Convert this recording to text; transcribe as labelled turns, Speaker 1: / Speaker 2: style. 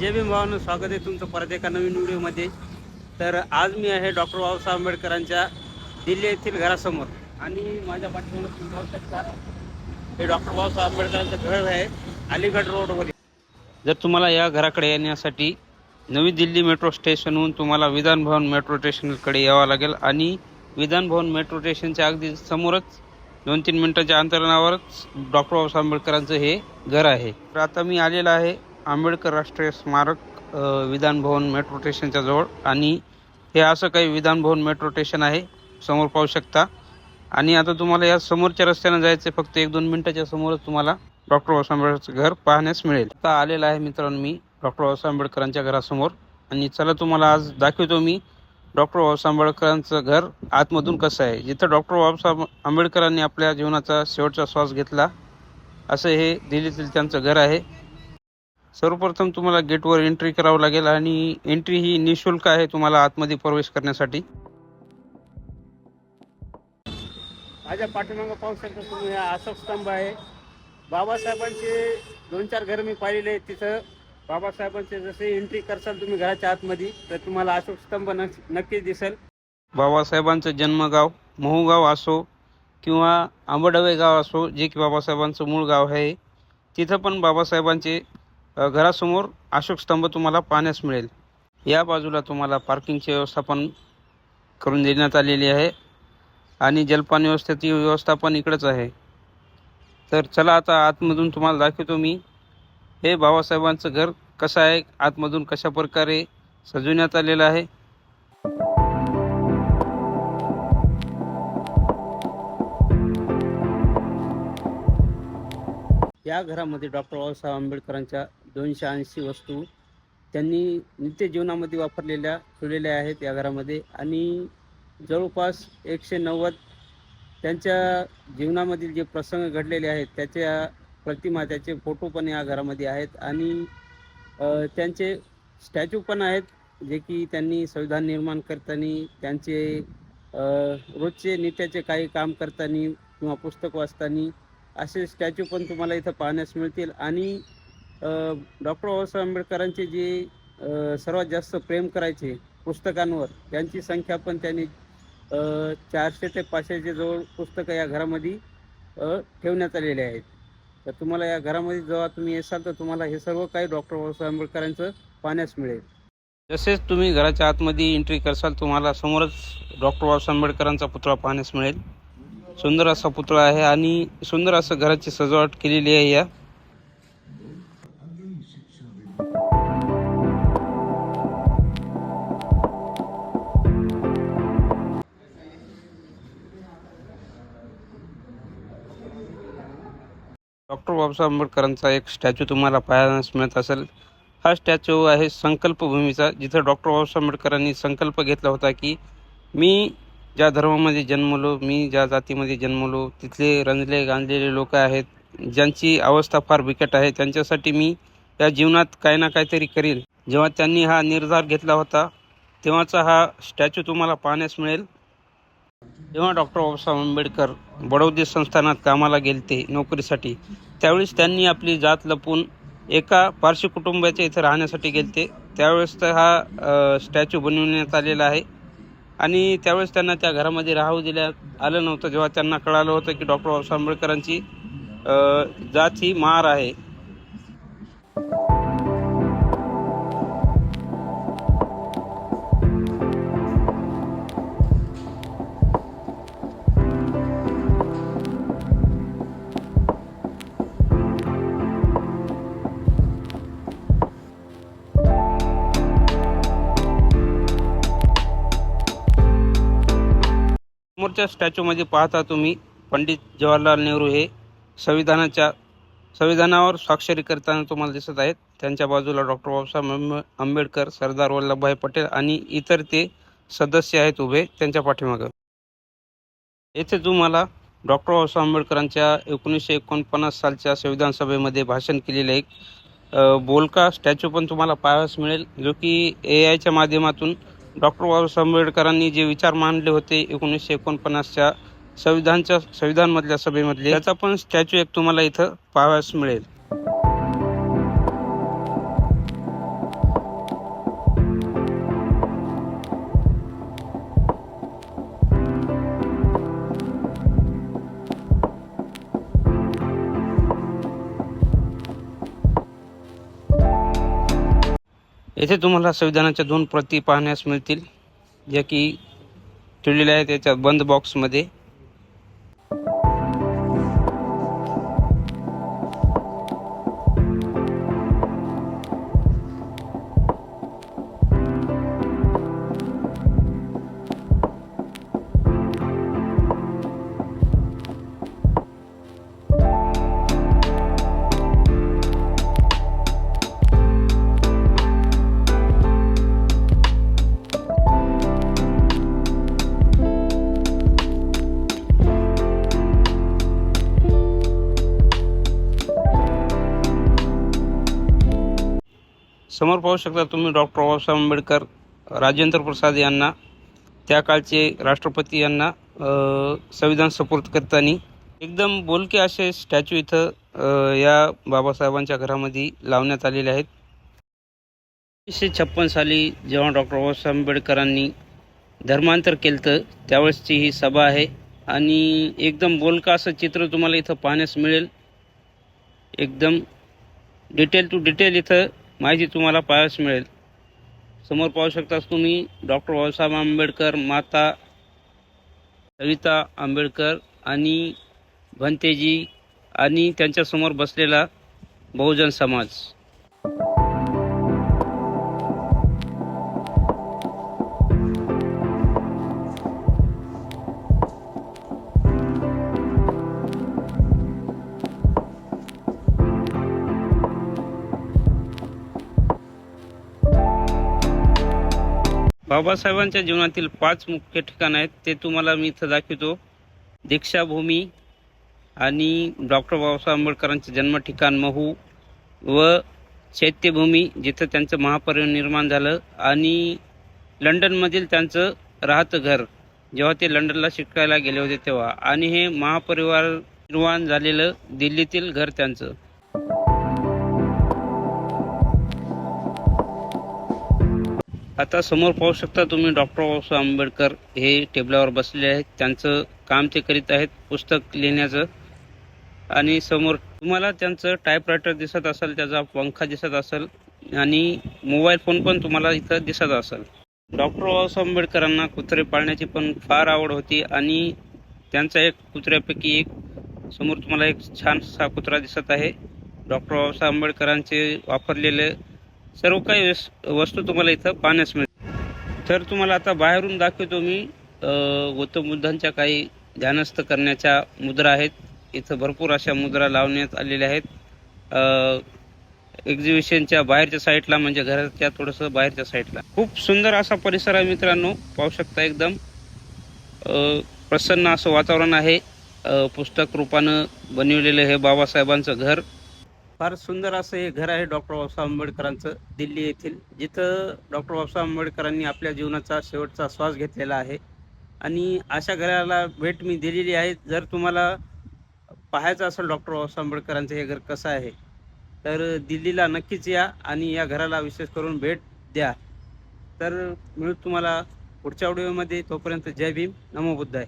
Speaker 1: जय भीम भावानं स्वागत आहे तुमचं परत एका नवीन व्हिडिओमध्ये. तर आज मी आहे डॉक्टर बाबासाहेब आंबेडकरांच्या दिल्ली येथील घरासमोर. आणि माझ्या पाठीमागे तुम्ही पाहू शकता हे डॉक्टर बाबासाहेब आंबेडकरांचं घर आहे अलीगड रोडवर जर तुम्हाला या घराकडे येण्यासाठी नवी दिल्ली मेट्रो स्टेशनहून तुम्हाला विधान भवन मेट्रो स्टेशनकडे यावं लागेल आणि विधान भवन मेट्रो स्टेशनच्या अगदी समोरच दोन तीन मिनिटाच्या अंतरावरच डॉक्टर बाबासाहेब आंबेडकरांचं हे घर आहे. तर आता मी आलेलं आहे आंबेडकर राष्ट्रीय स्मारक विधान भवन मेट्रो स्टेशनच्या जवळ. आणि हे असं काही विधान भवन मेट्रो स्टेशन आहे समोर पाहू शकता. आणि आता तुम्हाला या समोरच्या रस्त्यानं जायचं फक्त एक दोन मिनिटाच्या समोरच तुम्हाला डॉक्टर बाबासाहेब आंबेडकरचं घर पाहण्यास मिळेल. आता आलेला आहे मित्रांनो मी डॉक्टर बाबासाहेब आंबेडकरांच्या घरासमोर. आणि चला तुम्हाला आज दाखवतो मी डॉक्टर बाबासाहेब आंबेडकरांचं घर आतमधून कसं आहे. जिथं डॉक्टर बाबासाहेब आंबेडकरांनी आपल्या जीवनाचा शेवटचा श्वास घेतला असं हे दिल्लीतील त्यांचं घर आहे. सर्वप्रथम तुम्हाला गेटवर एंट्री करावं लागेल आणि एंट्री ही निशुल्क आहे तुम्हाला आतमध्ये प्रवेश करण्यासाठी. माझ्या पाठीमागं पाहू शकता तुम्ही हा अशोक स्तंभ आहे. बाबासाहेबांचे दोन चार घर मी पाहिलेले आहेत तिथं. बाबासाहेबांचे जसे एंट्री करसाल तुम्ही घराच्या आतमध्ये तर तुम्हाला अशोक स्तंभ नक्की- नक्कीच दिसेल. बाबासाहेबांचं जन्मगाव महूगाव असो किंवा आंबडवे गाव असो जे की बाबासाहेबांचं मूळ गाव आहे तिथं पण बाबासाहेबांचे घरासमोर अशोक स्तंभ तुम्हाला पाहण्यास मिळेल. या बाजूला तुम्हाला पार्किंगची व्यवस्था पण करून देण्यात आलेली आहे आणि जलपान व्यवस्थेची व्यवस्था पण इकडंच आहे. तर चला आता आतमधून तुम्हाला दाखवतो मी. हे बाबासाहेबांचं घर कसं आहे आतमधून कशा प्रकारे सजवण्यात आलेलं आहे. या घरामध्ये डॉक्टर बाबासाहेब आंबेडकरांच्या दोनशे ऐंशी वस्तू त्यांनी नित्य जीवनामध्ये वापरलेल्या ठेवलेल्या आहेत या घरामध्ये. आणि जवळपास एकशे नव्वद त्यांच्या जीवनामधील जे प्रसंग घडलेले आहेत त्याच्या प्रतिमा त्याचे फोटो पण या घरामध्ये आहेत. आणि त्यांचे स्टॅच्यू पण आहेत जे की त्यांनी संविधान निर्माण करताना त्यांचे रोजचे नित्याचे काही काम करताना किंवा पुस्तक वाचताना असे स्टॅच्यू पण तुम्हाला इथं पाहण्यास मिळतील. आणि डॉक्टर बाबासाहेब आंबेडकरांचे जे सर्वात जास्त प्रेम करायचे पुस्तकांवर त्यांची संख्या पण त्यांनी चारशे ते पाचशेच्या जवळ पुस्तकं या घरामध्ये ठेवण्यात आलेले आहेत. तर तुम्हाला या घरामध्ये जेव्हा तुम्ही येसाल तर तुम्हाला हे सर्व काही डॉक्टर बाबासाहेब आंबेडकरांचं पाहण्यास मिळेल. तसेच तुम्ही घराच्या आतमध्ये एंट्री करसाल तुम्हाला समोरच डॉक्टर बाबासाहेब आंबेडकरांचा पुतळा पाहण्यास मिळेल. सुंदर असा पुतळा आहे आणि सुंदर असं घराची सजावट केलेली आहे या. डॉक्टर बाबासाहेब आंबेडकरांचा एक स्टॅच्यू तुम्हाला पाहायला मिळत असेल. हा स्टॅच्यू आहे संकल्पभूमीचा जिथं डॉक्टर बाबासाहेब आंबेडकरांनी संकल्प घेतला होता की मी ज्या धर्मामध्ये जन्मलो मी ज्या जातीमध्ये जन्मलो तिथले रंजले गांजलेले लोक आहेत ज्यांची अवस्था फार बिकट आहे त्यांच्यासाठी मी या जीवनात काही ना काहीतरी करील जेव्हा त्यांनी हा निर्धार घेतला होता तेव्हाचा हा स्टॅच्यू तुम्हाला पाहण्यास मिळेल. जेव्हा डॉक्टर बाबासाहेब आंबेडकर बडौदे संस्थानात कामाला गेले ते नोकरीसाठी. त्यावेळेस त्यांनी आपली जात लपून एका पारशी कुटुंबाच्या इथे राहण्यासाठी गेलते. त्यावेळेस तर हा स्टॅच्यू बनवण्यात आलेला आहे. आणि त्यावेळेस त्यांना त्या घरामध्ये राहू दिल्यात आलं नव्हतं. जेव्हा त्यांना कळालं होतं की डॉक्टर बाबासाहेब आंबेडकरांची जात ही मार आहे. समोरच्या स्टॅच्यूमध्ये पाहता तुम्ही पंडित जवाहरलाल नेहरू हे संविधानाच्या संविधानावर स्वाक्षरी करताना तुम्हाला दिसत आहेत. त्यांच्या बाजूला डॉक्टर बाबासाहेब आंबे- आंबेडकर सरदार वल्लभभाई पटेल आणि इतर ते सदस्य आहेत उभे त्यांच्या पाठीमागं. येथे तुम्हाला डॉक्टर बाबासाहेब आंबेडकरांच्या एकोणीसशे एकोणपन्नास सालच्या संविधान सभेमध्ये भाषण केलेलं एक बोलका स्टॅच्यू पण तुम्हाला पाहावयास मिळेल जो की ए आयच्या माध्यमातून डॉक्टर बाबासाहेब आंबेडकरांनी जे विचार मांडले होते एकोणीसशे एकोणपन्नासच्या संविधानच्या संविधानमधल्या सभेमधले त्याचा पण स्टॅच्यू एक तुम्हाला इथं पाहावयास मिळेल. येथे तुम्हाला संविधानाच्या दोन प्रती पाहण्यास मिळतील ज्या की ठेवलेल्या आहेत याच्या बंद बॉक्समध्ये समोर पाहू शकता तुम्ही डॉक्टर बाबासाहेब आंबेडकर राजेंद्र प्रसाद यांना त्या काळचे राष्ट्रपती यांना संविधान सपोर्ट करताना एकदम बोलके असे स्टॅच्यू इथं या बाबासाहेबांच्या घरामध्ये लावण्यात आलेले आहेत. एकोणीसशे छप्पन साली जेव्हा डॉक्टर बाबासाहेब आंबेडकरांनी धर्मांतर केलं तर त्यावेळेसची ही सभा आहे. आणि एकदम बोलका असं चित्र तुम्हाला इथं पाहण्यास मिळेल. एकदम डिटेल टू डिटेल इथं माहिती तुम्हाला पाहायस मिळेल. समोर पाहू शकतास तुम्ही डॉक्टर बाबासाहेब आंबेडकर माता सविता आंबेडकर आणि भंतेजी आणि त्यांच्यासमोर बसलेला बहुजन समाज. बाबासाहेबांच्या जीवनातील पाच मुख्य ठिकाण आहेत ते तुम्हाला मी इथं दाखवतो. दीक्षाभूमी आणि डॉक्टर बाबासाहेब आंबेडकरांचे जन्म ठिकाण महू व चैत्यभूमी जिथं त्यांचं महापरिनिर्माण झालं. आणि लंडनमधील त्यांचं राहतं घर जेव्हा ते लंडनला शिकायला गेले होते तेव्हा. आणि हे महापरिवार निर्माण झालेलं दिल्लीतील घर त्यांचं. आता समोर पाहू शकता तुम्ही डॉक्टर बाबासाहेब आंबेडकर हे टेबलावर बसलेले आहेत. त्यांचं काम ते करीत आहेत पुस्तक लिहिण्याचं. आणि समोर तुम्हाला त्यांचं टाईपरायटर दिसत असेल त्याचा पंखा दिसत असेल आणि मोबाईल फोन पण तुम्हाला इथं दिसत असेल. डॉक्टर बाबासाहेब आंबेडकरांना कुत्रे पाळण्याची पण फार आवड होती आणि त्यांचा एक कुत्र्यापैकी एक समोर तुम्हाला एक छानसा कुत्रा दिसत आहे. डॉक्टर बाबासाहेब आंबेडकरांचे वापरलेले सर्व काही वस्तू तुम्हाला इथं पाहण्यास मिळते तर तुम्हाला आता बाहेरून दाखवतो मी गौतम बुद्धांच्या काही ध्यानस्थ करण्याच्या मुद्रा आहेत. इथं भरपूर अशा मुद्रा लावण्यात आलेल्या आहेत. एक्झिबिशनच्या बाहेरच्या साईडला म्हणजे घराच्या थोडंसं बाहेरच्या साईडला खूप सुंदर असा परिसर आहे मित्रांनो पाहू शकता एकदम. प्रसन्न असं वातावरण आहे. पुस्तक रूपानं बनवलेलं हे बाबासाहेबांचं घर. फार सुंदर असं हे घर आहे डॉक्टर बाबासाहेब आंबेडकरांचं दिल्ली येथील जिथं डॉक्टर बाबासाहेब आंबेडकरांनी आपल्या जीवनाचा शेवटचा श्वास घेतलेला आहे. आणि अशा घराला भेट मी दिलेली आहे. जर तुम्हाला पाहायचं असेल डॉक्टर बाबासाहेब आंबेडकरांचं हे घर कसं आहे तर दिल्लीला नक्कीच या आणि या घराला विशेष करून भेट द्या. तर मिळू तुम्हाला पुढच्या व्हिडिओमध्ये तोपर्यंत जय भीम. नमो बुद्धाय.